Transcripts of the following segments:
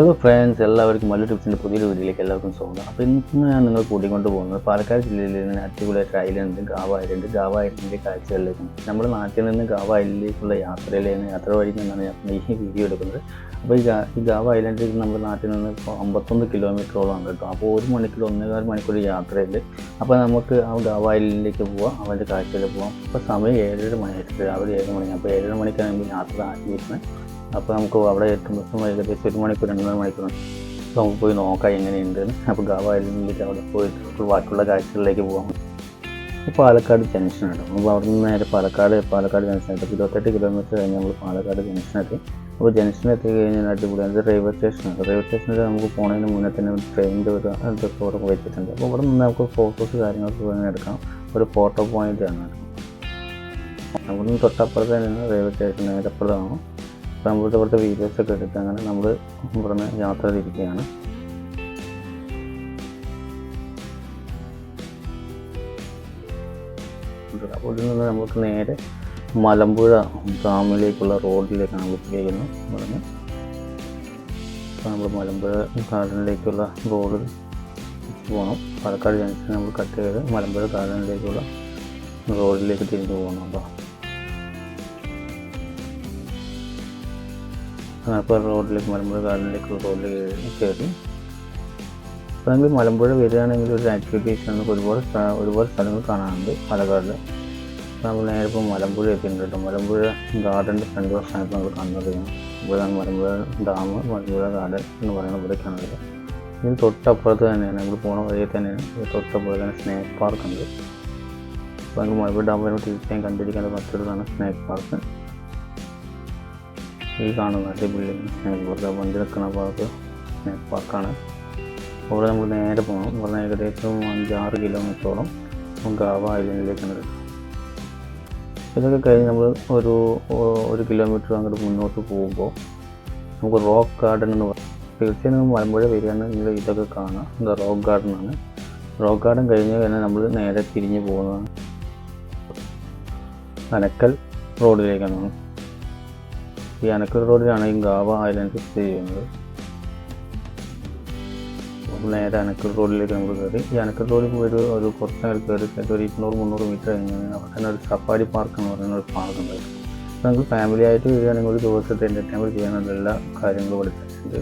Hello friends എല്ലാവർക്കും മല്ലു ടിപ്സിന്റെ പുതിയൊരു വീഡിയോയിലേക്ക് എല്ലാവർക്കും സ്വാഗതം. അപ്പോൾ ഇന്ന് ഞാൻ നിങ്ങൾ കൂട്ടിക്കൊണ്ട് പോകുന്നത് പാലക്കാട് ജില്ലയിൽ നിന്ന് അടിപൊളിയായിട്ട് ഐലൻഡ് ഗാവ ഐലൻഡ് ഗാവ ഐലൻഡിന്റെ കാഴ്ചകളിലേക്ക് നമ്മുടെ നാട്ടിൽ നിന്ന് ഗാവ ഐലൻഡിലേക്കുള്ള യാത്രയിലാണ് യാത്ര വഴി നിന്നാണ് ഞാൻ ഈ വീഡിയോ എടുക്കുന്നത്. അപ്പോൾ ഈ ഈ ഗാവ ഐലൻഡിൽ നമ്മുടെ നാട്ടിൽ നിന്ന് അമ്പത്തൊന്ന് കിലോമീറ്ററോളമാണ് കേട്ടോ. അപ്പോൾ ഒരു മണിക്കൂർ ഒന്നേകാൽ മണിക്കൂർ യാത്രയുണ്ട് അപ്പോൾ നമുക്ക് ആ ഗാവ ഐലൻഡിലേക്ക് പോവാം അവന്റെ കാഴ്ചയിൽ പോവാം. അപ്പോൾ സമയം ഏഴര മണിയായിട്ട് രാവിലെ ഏഴ് മണി അപ്പോൾ ഏഴര മണിക്കാണ് നമ്മൾ യാത്ര ആക്കിയിരുന്നത് അപ്പോൾ നമുക്ക് അവിടെ എത്തുമ്പോൾ ഏകദേശം ഒരു മണിക്കൂർ രണ്ടര മണിക്കൂർ. അപ്പോൾ നമുക്ക് പോയി നോക്കാം എങ്ങനെയുണ്ട്. അപ്പോൾ ഗാവ ഐലൻഡിലേക്ക് അവിടെ പോയിട്ട് ബാക്കിയുള്ള കാഴ്ചകളിലേക്ക് പോകാം ഇപ്പോൾ പാലക്കാട് ജംഗ്ഷൻ ഉണ്ട് അപ്പോൾ അവിടെ നിന്ന് നേരെ പാലക്കാട് പാലക്കാട് എത്തി ഇരുപത്തെട്ട് കിലോമീറ്റർ കഴിഞ്ഞ് നമ്മൾ പാലക്കാട് ജംഗ്ഷൻ എത്തി. അപ്പോൾ ജംഗ്ഷൻ എത്തി കഴിഞ്ഞാൽ അടിപൊളി. അത് റെയിൽവേ സ്റ്റേഷനാണ് റെയിൽവേ സ്റ്റേഷനിൽ നമുക്ക് പോകുന്നതിന് മുന്നേ തന്നെ ട്രെയിനിന്റെ ഒരു ഇതൊക്കെ അവിടെ വെച്ചിട്ടുണ്ട്. അപ്പോൾ ഇവിടെ നിന്ന് നമുക്ക് ഫോട്ടോസ് കാര്യങ്ങളൊക്കെ വേണമെങ്കിൽ എടുക്കാം. ഒരു ഫോട്ടോ പോയിന്റ് ആണ്. അവിടെ നിന്ന് തൊട്ടപ്പുറത്ത് തന്നെയാണ് റെയിൽവേ സ്റ്റേഷൻ അപ്പുറത്താണ്. അപ്പോൾ കുറച്ച് വീഡിയോസ് വീഡിയോസൊക്കെ എടുത്ത് അങ്ങനെ നമ്മൾ ഇവിടുന്ന് യാത്ര തിരിക്കുകയാണ്. അവിടെ നിന്ന് നമുക്ക് നേരെ മലമ്പുഴ ഡാമിലേക്കുള്ള റോഡിലേക്കാണ് നമ്മൾ ചെയ്യുന്നത് ഇവിടുന്ന് നമ്മൾ മലമ്പുഴ ഗാർഡനിലേക്കുള്ള റോഡ് പോകണം പാലക്കാട് ജംഗ്ഷൻ നമ്മൾ കട്ട് ചെയ്ത് മലമ്പുഴ ഗാർഡനിലേക്കുള്ള റോഡിലേക്ക് തിരിഞ്ഞു പോകണം കേട്ടോ. അപ്പോൾ റോഡിലേക്ക് മലമ്പുഴ ഗാർഡനിലേക്ക് റോഡിലേക്ക് കയറി. അപ്പോൾ നിങ്ങൾ മലമ്പുഴ വരികയാണെങ്കിൽ ഒരു ആക്ടിവിറ്റീസ് നമുക്ക് ഒരുപാട് ഒരുപാട് സ്ഥലങ്ങൾ കാണാനുണ്ട് പാലക്കാട്. നമ്മൾ നേരെ ഇപ്പോൾ മലമ്പുഴ എത്തിയിട്ടുണ്ട് കേട്ടോ. മലമ്പുഴ ഗാർഡന്റെ ഫ്രണ്ട് വശമായിട്ട് നമ്മൾ കാണുന്നത്. ഇവിടെയാണ് മലമ്പുഴ ഡാം മലമ്പുഴ ഗാർഡൻ എന്ന് പറയുന്ന ഇവിടേക്കാണ് വരിക ഇതിന് തൊട്ടപ്പുറത്ത് തന്നെയാണ്. നമ്മൾ പോണ വഴിയിൽ തന്നെയാണ്. തൊട്ടപ്പുറത്ത് തന്നെ സ്നേക്ക് പാർക്ക് ഉണ്ട്. അപ്പോൾ നമുക്ക് മലമ്പുഴ ഡാം വരുമ്പോൾ തീർച്ചയായും കണ്ടിരിക്കേണ്ട മറ്റൊരു സ്നേക്ക് പാർക്ക്. ഈ കാണുന്ന അടിപൊളി ബിൽഡിങ് പാർക്ക് വണ്ടി നിൽക്കുന്ന ഭാഗത്ത് പാർക്കാണ്. അവിടെ നമ്മൾ നേരെ പോകണം ഇവിടെ ഏകദേശം അഞ്ചാറ് കിലോമീറ്ററോളം ഗാവ ഐലൻഡിലേക്കാണ് ഇതൊക്കെ കഴിഞ്ഞ് നമ്മൾ ഒരു ഒരു കിലോമീറ്റർ അങ്ങോട്ട് മുന്നോട്ട് പോകുമ്പോൾ നമുക്ക് റോക്ക് ഗാർഡൻ എന്ന് പറയും. തീർച്ചയായും മലമ്പുഴ വരികയാണെങ്കിൽ ഇതൊക്കെ കാണാം. ഇത് റോക്ക് ഗാർഡൻ ആണ്. റോക്ക് ഗാർഡൻ കഴിഞ്ഞ് കഴിഞ്ഞാൽ നമ്മൾ നേരെ തിരിഞ്ഞ് പോകുന്നതാണ്. അനക്കൽ റോഡിലേക്കാണ്. ഈ അനക്കൽ റോഡിലാണ് ഈ ഗാവ ഐലൻഡ് സ്ഥിതി ചെയ്യുന്നത്. നേരെ അനക്കൽ റോഡിലേക്ക് നമ്മൾ കയറി. ഈ അനക്കൽ റോഡിൽ പോയി ഒരു കുറച്ച് നേരം കയറി. ഒരു ഇരുന്നൂറ് മുന്നൂറ് മീറ്റർ കഴിഞ്ഞ് കഴിഞ്ഞാൽ അവിടെ തന്നെ ഒരു സഫാരി പാർക്ക് എന്ന് പറയുന്ന ഒരു പാർക്ക് ഉണ്ടായിരുന്നു. നമുക്ക് ഫാമിലി ആയിട്ട് വരികയാണെങ്കിൽ ഒരു ദിവസത്തെ എന്റർടൈൻമെന്റ് ചെയ്യാനുള്ള എല്ലാ കാര്യങ്ങളും ഇവിടെ ഉണ്ട്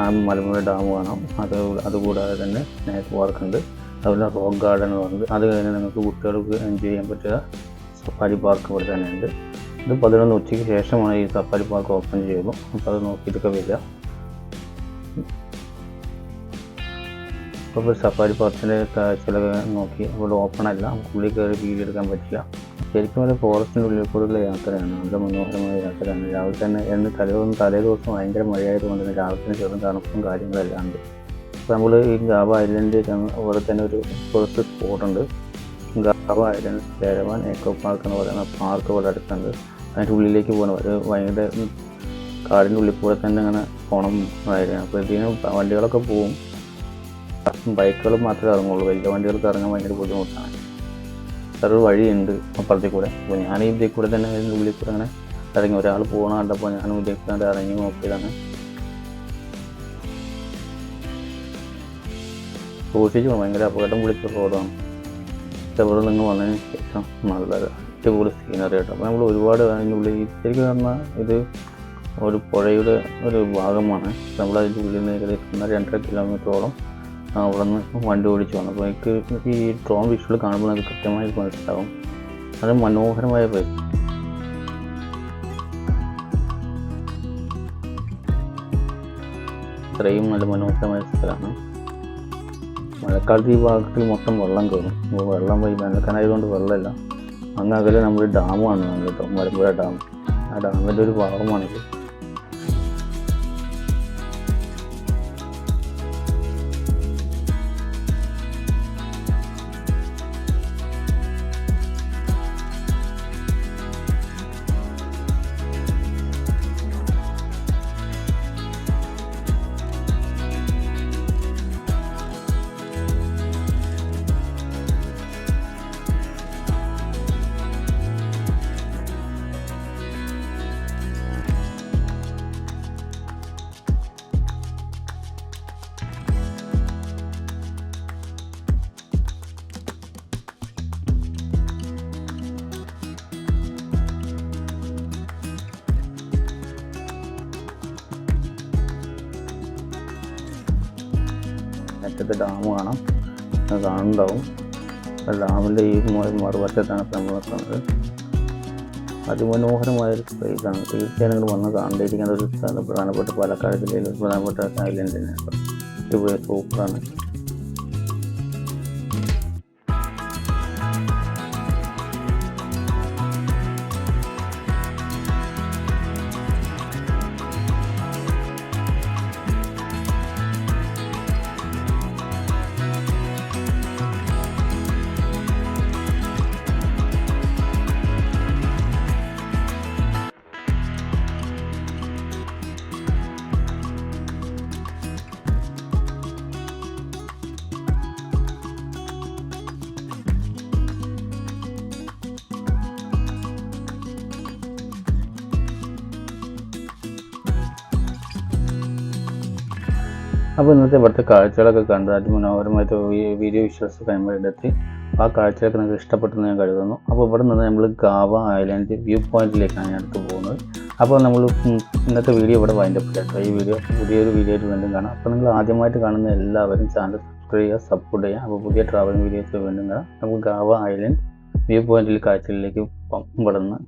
ആ മലമ്പുഴ ഡാം കാണാം. അത് അതുകൂടാതെ തന്നെ സ്നേക്ക് പാർക്ക് ഉണ്ട്. അതുപോലെ റോക്ക് ഗാർഡൻ എന്ന് പറയുന്നത്. അത് കഴിഞ്ഞ് നിങ്ങൾക്ക് കുട്ടികൾക്ക് എൻജോയ് ചെയ്യാൻ പറ്റുക. സഫാരി പാർക്ക് ഇവിടെ തന്നെ ഉണ്ട്. ഇത് പതിനൊന്ന് ഉച്ചയ്ക്ക് ശേഷമാണ് ഈ സഫാരി പാർക്ക് ഓപ്പൺ ചെയ്തു അപ്പോൾ അത് നോക്കിയിട്ടൊക്കെ വരിക. അപ്പോൾ സഫാരി പാർക്കിന്റെ കാഴ്ചകളൊക്കെ നോക്കി. അവിടെ ഓപ്പൺ അല്ല. ഉള്ളിൽ കയറി വീഡിയോ എടുക്കാൻ പറ്റില്ല. ശരിക്കും ഒരു ഫോറസ്റ്റിന്റെ ഉള്ളിൽ കൂടെയുള്ള യാത്രയാണ്. നല്ല മനോഹരമായ യാത്രയാണ്. രാവിലെ തന്നെ എന്ന് തലേ ദിവസം തലേ ദിവസം ഭയങ്കര മഴയായതുകൊണ്ട് തന്നെ രാവിലെ തന്നെ ചെറുതും തണുപ്പും കാര്യങ്ങളെല്ലാം ഉണ്ട്. അപ്പോൾ നമ്മൾ ഈ ഗാവ ഐലൻഡ് അവിടെ തന്നെ ഒരു ഫോറസ്റ്റ് സ്പോട്ടുണ്ട് ഗാവ ഐലൻഡ് ചേരവാൻ എക്കോ പാർക്ക് എന്ന് പറയുന്ന പാർക്ക് ഇവിടെ അടുത്തുണ്ട്. അതിന്റെ ഉള്ളിലേക്ക് പോകണം. ഒരു ഭയങ്കര കാടിന്റെ ഉള്ളിൽ കൂടെ തന്നെ അങ്ങനെ പോകണം ആയിരുന്നു അപ്പോൾ ഇതിന് വണ്ടികളൊക്കെ പോവും. ബൈക്കുകൾ മാത്രമേ ഇറങ്ങുള്ളൂ. വലിയ വണ്ടികൾക്ക് ഇറങ്ങാൻ ഭയങ്കര ബുദ്ധിമുട്ടാണ്. വേറൊരു വഴിയുണ്ട് അപ്പുറത്തേക്ക് കൂടെ. അപ്പോൾ ഞാൻ ഈ ഇതിൽ കൂടെ തന്നെ അതിന്റെ ഉള്ളിൽ കൂടെ അങ്ങനെ ഇറങ്ങി. ഒരാൾ പോകണ കണ്ടപ്പോൾ ഞാൻ ഇതിൽ കൂടെ ഇറങ്ങി നോക്കിയതാണ്. സൂക്ഷിച്ചു ഭയങ്കര അപകടം വിളിച്ച റോഡാണ്. ഇവിടെ നിന്ന് വന്നതിന് ശേഷം നല്ല കൂടുതൽ സീനറി കേട്ടോ അപ്പോൾ നമ്മൾ ഒരുപാട് ഈ ശരിക്കും പറഞ്ഞാൽ ഇത് ഒരു പുഴയുടെ ഒരു ഭാഗമാണ്. നമ്മൾ അതിന്റെ ഉള്ളിൽ നിന്ന് ഏകദേശം രണ്ടര കിലോമീറ്ററോളം അവിടെ നിന്ന് വണ്ടി ഓടിച്ചു വന്നു. അപ്പോൾ എനിക്ക് ഈ ഡ്രോൺ വിഷ്വൽ കാണുമ്പോൾ അത് കൃത്യമായി മനസ്സിലാവും. അത് മനോഹരമായ പേര് ഇത്രയും നല്ല മനോഹരമായ സ്ഥലമാണ്. മഴക്കാലത്ത് ഈ ഭാഗത്തിൽ മൊത്തം വെള്ളം കയറും വെള്ളം പോയി വേനൽക്കാനായതുകൊണ്ട് വെള്ളമില്ല. അങ്ങ് അകലെ നമ്മൾ ഡാമാണ് കേട്ടോ. മലമ്പുഴ ഡാം. ആ ഡാമിന്റെ ഒരു ഭാഗമാണിത്. അങ്ങനത്തെ ഡാം കാണാം. കാണുന്നുണ്ടാവും. ഡാമിന്റെ ഈ മറുപറ്റത്താണ് ഇപ്പം നമ്മൾ നിൽക്കുന്നത്. അതിമനോഹരമായ ഒരു പ്ലേസാണ്. തീർച്ചയായും നിങ്ങൾ വന്ന് കണ്ടിരിക്കേണ്ട ഒരു സ്ഥലം. പ്രധാനപ്പെട്ട പാലക്കാട് ജില്ലയിലെ ഒരു പ്രധാനപ്പെട്ട ഐലൻഡ് തന്നെയാണ്. സൂപ്പറാണ് അപ്പോൾ ഇന്നത്തെ ഇവിടുത്തെ കാഴ്ചകളൊക്കെ കണ്ട് അതിമനോഹരമായിട്ട് വീഡിയോ വിഷ്വൽസ് കൈമാറിയെടുത്ത് ആ കാഴ്ചകളൊക്കെ നിങ്ങൾക്ക് ഇഷ്ടപ്പെട്ടെന്ന് ഞാൻ കരുതുന്നു. അപ്പോൾ ഇവിടെ നിന്ന് നമ്മൾ ഗാവ ഐലൻഡ് വ്യൂ പോയിന്റിലേക്കാണ് ഞാൻ അടുത്ത് പോകുന്നത്. അപ്പോൾ നമ്മൾ ഇന്നത്തെ വീഡിയോ ഇവിടെ വൈൻഡപ്പ് ചെയ്യട്ടോ ഈ വീഡിയോ പുതിയൊരു വീഡിയോ ആയിട്ട് വീണ്ടും കാണാം. അപ്പോൾ നിങ്ങൾ ആദ്യമായിട്ട് കാണുന്ന എല്ലാവരും ചാനൽ സബ്സ്ക്രൈബ് ചെയ്യുക സപ്പോർട്ട് ചെയ്യുക. അപ്പോൾ പുതിയ ട്രാവലിംഗ് വീഡിയോസ് വീണ്ടും കാണാം. നമുക്ക് ഗാവ ഐലൻഡ് വ്യൂ പോയിന്റിൽ കാഴ്ചകളിലേക്ക് നിന്ന്